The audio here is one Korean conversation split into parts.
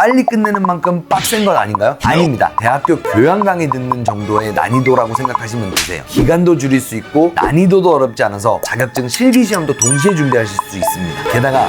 빨리 끝내는 만큼 빡센 것 아닌가요? 아닙니다. 대학교 교양 강의 듣는 정도의 난이도라고 생각하시면 되세요. 기간도 줄일 수 있고 난이도도 어렵지 않아서 자격증 실기 시험도 동시에 준비하실 수 있습니다. 게다가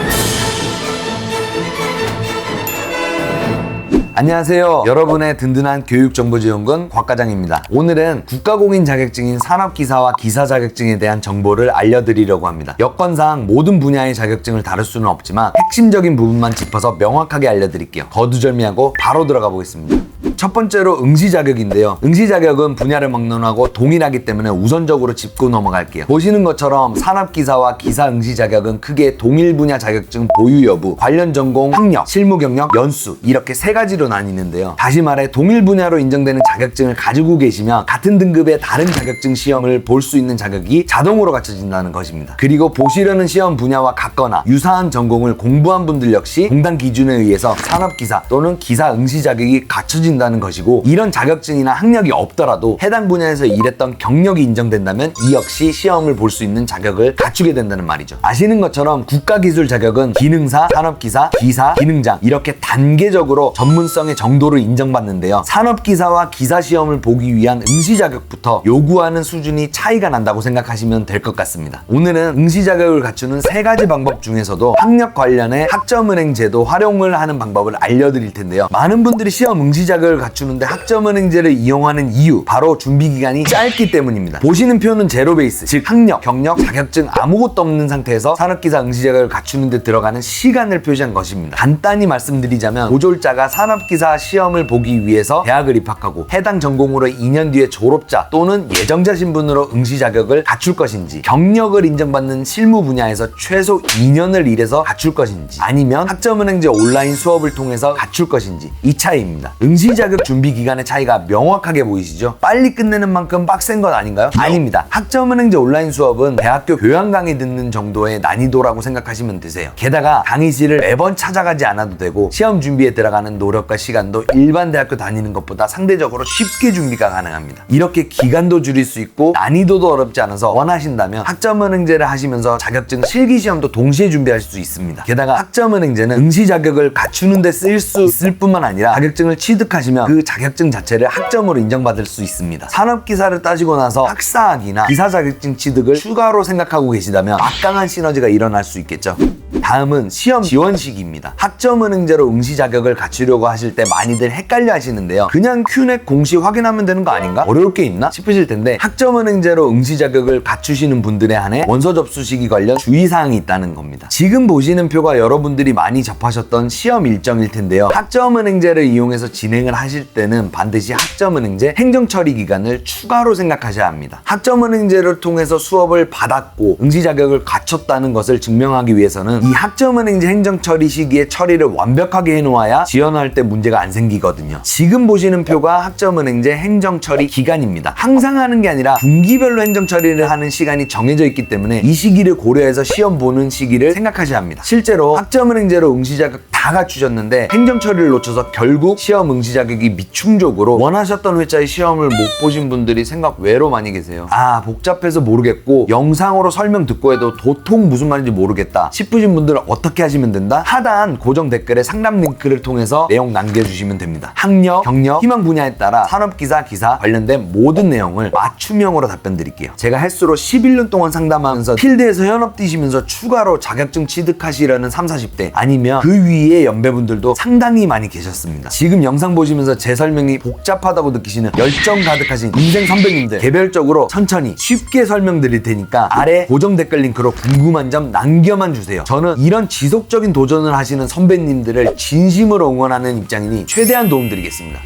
안녕하세요. 여러분의 든든한 교육정보지원군 곽과장입니다. 오늘은 국가공인 자격증인 산업기사와 기사 자격증에 대한 정보를 알려드리려고 합니다. 여건상 모든 분야의 자격증을 다룰 수는 없지만 핵심적인 부분만 짚어서 명확하게 알려드릴게요. 거두절미하고 바로 들어가 보겠습니다. 첫 번째로 응시 자격인데요. 응시 자격은 분야를 막론하고 동일하기 때문에 우선적으로 짚고 넘어갈게요. 보시는 것처럼 산업기사와 기사 응시 자격은 크게 동일 분야 자격증 보유 여부, 관련 전공 학력, 실무 경력, 연수 이렇게 세 가지로 나뉘는데요. 다시 말해 동일 분야로 인정되는 자격증을 가지고 계시면 같은 등급의 다른 자격증 시험을 볼 수 있는 자격이 자동으로 갖춰진다는 것입니다. 그리고 보시려는 시험 분야와 같거나 유사한 전공을 공부한 분들 역시 공단 기준에 의해서 산업기사 또는 기사 응시 자격이 갖춰진다는 것이고 이런 자격증이나 학력이 없더라도 해당 분야에서 일했던 경력이 인정된다면 이 역시 시험을 볼 수 있는 자격을 갖추게 된다는 말이죠. 아시는 것처럼 국가기술 자격은 기능사, 산업기사, 기사, 기능장 이렇게 단계적으로 전문성의 정도를 인정받는데요. 산업기사와 기사 시험을 보기 위한 응시 자격부터 요구하는 수준이 차이가 난다고 생각하시면 될 것 같습니다. 오늘은 응시 자격을 갖추는 세 가지 방법 중에서도 학력 관련해 학점은행 제도 활용을 하는 방법을 알려드릴 텐데요. 많은 분들이 시험 응시 자격을 갖추는데 학점은행제를 이용하는 이유 바로 준비 기간이 짧기 때문입니다. 보시는 표는 제로 베이스, 즉 학력, 경력, 자격증 아무것도 없는 상태에서 산업기사 응시 자격을 갖추는 데 들어가는 시간을 표시한 것입니다. 간단히 말씀드리자면 보졸자가 산업기사 시험을 보기 위해서 대학을 입학하고 해당 전공으로 2년 뒤에 졸업자 또는 예정자 신분으로 응시 자격을 갖출 것인지 경력을 인정받는 실무 분야에서 최소 2년을 일해서 갖출 것인지 아니면 학점은행제 온라인 수업을 통해서 갖출 것인지 이 차이입니다. 응시 자격 준비 기간의 차이가 명확하게 보이시죠? 빨리 끝내는 만큼 빡센 것 아닌가요? 아닙니다. 학점은행제 온라인 수업은 대학교 교양 강의 듣는 정도의 난이도라고 생각하시면 되세요. 게다가 강의실을 매번 찾아가지 않아도 되고 시험 준비에 들어가는 노력과 시간도 일반 대학교 다니는 것보다 상대적으로 쉽게 준비가 가능합니다. 이렇게 기간도 줄일 수 있고 난이도도 어렵지 않아서 원하신다면 학점은행제를 하시면서 자격증 실기 시험도 동시에 준비하실 수 있습니다. 게다가 학점은행제는 응시 자격을 갖추는 데 쓸 수 있을 뿐만 아니라 자격증을 취득하시면 그 자격증 자체를 학점으로 인정받을 수 있습니다. 산업기사를 따시고 나서 학사학이나 기사 자격증 취득을 추가로 생각하고 계시다면 막강한 시너지가 일어날 수 있겠죠. 다음은 시험 지원식입니다. 학점 은행제로 응시 자격을 갖추려고 하실 때 많이들 헷갈려 하시는데요. 그냥 큐넥 공시 확인하면 되는 거 아닌가? 어려울 게 있나? 싶으실 텐데 학점 은행제로 응시 자격을 갖추시는 분들에 한해 원서 접수 시기 관련 주의사항이 있다는 겁니다. 지금 보시는 표가 여러분들이 많이 접하셨던 시험 일정일 텐데요. 학점 은행제를 이용해서 진행을 하실 때는 반드시 학점 은행제 행정 처리 기간을 추가로 생각하셔야 합니다. 학점 은행제를 통해서 수업을 받았고 응시 자격을 갖췄다는 것을 증명하기 위해서는 이 학점은행제 행정 처리 시기에 처리를 완벽하게 해놓아야 지원할 때 문제가 안 생기거든요. 지금 보시는 표가 학점은행제 행정 처리 기간입니다. 항상 하는 게 아니라 분기별로 행정 처리를 하는 시간이 정해져 있기 때문에 이 시기를 고려해서 시험 보는 시기를 생각하셔야 합니다. 실제로 학점은행제로 응시 자격 다 갖추셨는데 행정 처리를 놓쳐서 결국 시험 응시 자격이 미충족으로 원하셨던 회차의 시험을 못 보신 분들이 생각 외로 많이 계세요. 아 복잡해서 모르겠고 영상으로 설명 듣고 해도 도통 무슨 말인지 모르겠다 싶으신 분들은 어떻게 하시면 된다? 하단 고정 댓글에 상담 링크를 통해서 내용 남겨주시면 됩니다. 학력, 경력, 희망 분야에 따라 산업기사, 기사 관련된 모든 내용을 맞춤형으로 답변 드릴게요. 제가 횟수로 11년 동안 상담하면서 필드에서 현업 뛰시면서 추가로 자격증 취득하시려는 3, 40대 아니면 그 위에 연배분들도 상당히 많이 계셨습니다. 지금 영상 보시면서 제 설명이 복잡하다고 느끼시는 열정 가득하신 인생 선배님들 개별적으로 천천히 쉽게 설명드릴 테니까 아래 고정 댓글 링크로 궁금한 점 남겨만 주세요. 저는 이런 지속적인 도전을 하시는 선배님들을 진심으로 응원하는 입장이니 최대한 도움드리겠습니다.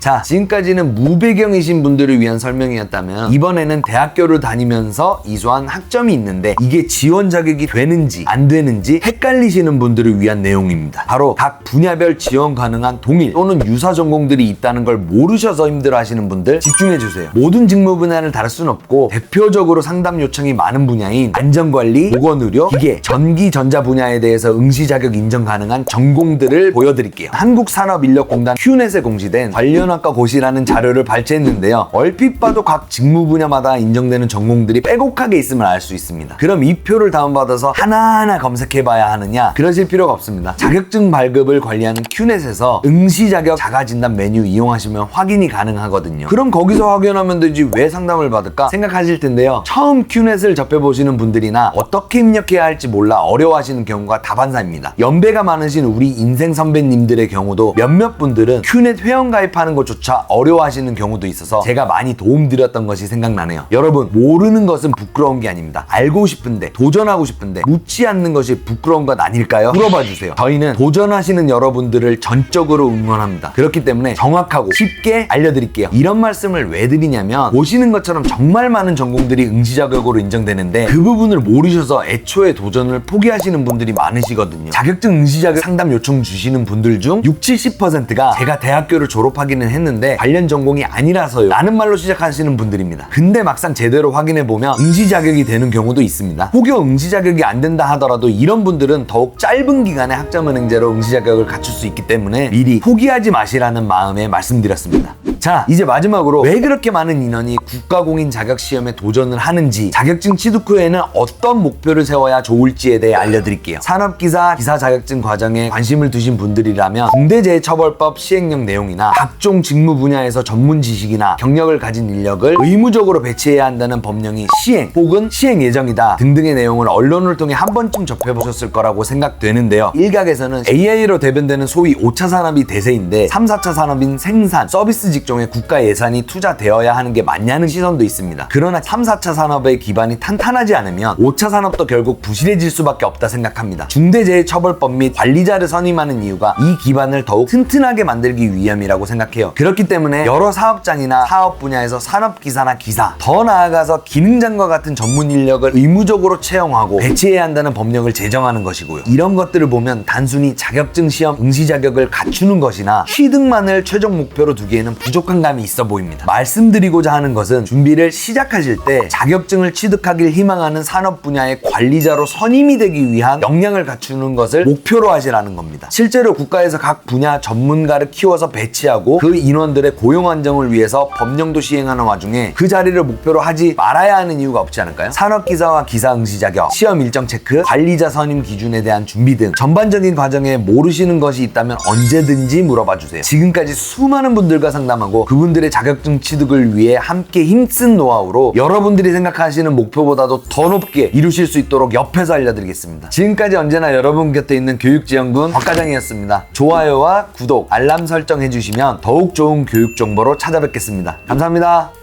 자, 지금까지는 무배경이신 분들을 위한 설명이었다면 이번에는 대학교를 다니면서 이수한 학점이 있는데 이게 지원 자격이 되는지 안 되는지 헷갈리시는 분들을 위한 내용입니다. 바로 각 분야별 지원 가능한 동일 또는 유사 전공들이 있다는 걸 모르셔서 힘들어 하시는 분들 집중해 주세요. 모든 직무 분야를 다룰 순 없고 대표적으로 상담 요청이 많은 분야인 안전관리, 보건의료, 기계, 전기, 전자 분야에 대해서 응시 자격 인정 가능한 전공들을 보여드릴게요. 한국산업인력공단 큐넷에 공시된 관련 보존학과 고시라는 자료를 발췌했는데요. 얼핏 봐도 각 직무 분야마다 인정되는 전공들이 빼곡하게 있음을 알 수 있습니다. 그럼 이 표를 다운받아서 하나하나 검색해봐야 하느냐? 그러실 필요가 없습니다. 자격증 발급을 관리하는 큐넷에서 응시 자격 자가 진단 메뉴 이용하시면 확인이 가능하거든요. 그럼 거기서 확인하면 되지 왜 상담을 받을까 생각하실 텐데요. 처음 큐넷을 접해보시는 분들이나 어떻게 입력해야 할지 몰라 어려워하시는 경우가 다반사입니다. 연배가 많으신 우리 인생 선배님들의 경우도 몇몇 분들은 큐넷 회원 가입하는 것 조차 어려워하시는 경우도 있어서 제가 많이 도움드렸던 것이 생각나네요. 여러분 모르는 것은 부끄러운 게 아닙니다. 알고 싶은데 도전하고 싶은데 묻지 않는 것이 부끄러운 것 아닐까요? 물어봐 주세요. 저희는 도전하시는 여러분들을 전적으로 응원합니다. 그렇기 때문에 정확하고 쉽게 알려드릴게요. 이런 말씀을 왜 드리냐면 보시는 것처럼 정말 많은 전공들이 응시 자격으로 인정되는데 그 부분을 모르셔서 애초에 도전을 포기하시는 분들이 많으시거든요. 자격증 응시 자격 상담 요청 주시는 분들 중 6, 70%가 제가 대학교를 졸업하기는 했는데 관련 전공이 아니라서요. 라는 말로 시작하시는 분들입니다. 근데 막상 제대로 확인해 보면 응시 자격이 되는 경우도 있습니다. 혹여 응시 자격이 안 된다 하더라도 이런 분들은 더욱 짧은 기간에 학점은행제로 응시 자격을 갖출 수 있기 때문에 미리 포기하지 마시라는 마음에 말씀드렸습니다. 자, 이제 마지막으로 왜 그렇게 많은 인원이 국가공인 자격 시험에 도전을 하는지, 자격증 취득 후에는 어떤 목표를 세워야 좋을지에 대해 알려드릴게요. 산업기사, 기사 자격증 과정에 관심을 두신 분들이라면 중대재해처벌법 시행령 내용이나 각종 직무 분야에서 전문 지식이나 경력을 가진 인력을 의무적으로 배치해야 한다는 법령이 시행 혹은 시행 예정이다 등등의 내용을 언론을 통해 한 번쯤 접해보셨을 거라고 생각되는데요. 일각에서는 AI로 대변되는 소위 5차 산업이 대세인데 3, 4차 산업인 생산, 서비스 직종 에 국가 예산이 투자되어야 하는 게 맞냐는 시선도 있습니다. 그러나 3, 4차 산업의 기반이 탄탄하지 않으면 5차 산업도 결국 부실해질 수밖에 없다 생각합니다. 중대재해처벌법 및 관리자를 선임하는 이유가 이 기반을 더욱 튼튼하게 만들기 위함이라고 생각해요. 그렇기 때문에 여러 사업장이나 사업 분야에서 산업기사나 기사, 더 나아가서 기능장과 같은 전문 인력을 의무적으로 채용하고 배치해야 한다는 법령을 제정하는 것이고요. 이런 것들을 보면 단순히 자격증 시험 응시 자격을 갖추는 것이나 취득만을 최종 목표로 두기에는 부족 한 감이 있어 보입니다. 말씀드리고자 하는 것은 준비를 시작하실 때 자격증을 취득하길 희망하는 산업 분야의 관리자로 선임이 되기 위한 역량을 갖추는 것을 목표로 하시라는 겁니다. 실제로 국가에서 각 분야 전문가를 키워서 배치하고 그 인원들의 고용 안정을 위해서 법령도 시행하는 와중에 그 자리를 목표로 하지 말아야 하는 이유가 없지 않을까요? 산업기사와 기사 응시 자격, 시험 일정 체크, 관리자 선임 기준에 대한 준비 등 전반적인 과정에 모르시는 것이 있다면 언제든지 물어봐 주세요. 지금까지 수많은 분들과 상담 하고 그분들의 자격증 취득을 위해 함께 힘쓴 노하우로 여러분들이 생각하시는 목표보다도 더 높게 이루실 수 있도록 옆에서 알려드리겠습니다. 지금까지 언제나 여러분 곁에 있는 교육지원군 박과장이었습니다. 좋아요와 구독, 알람 설정 해주시면 더욱 좋은 교육 정보로 찾아뵙겠습니다. 감사합니다.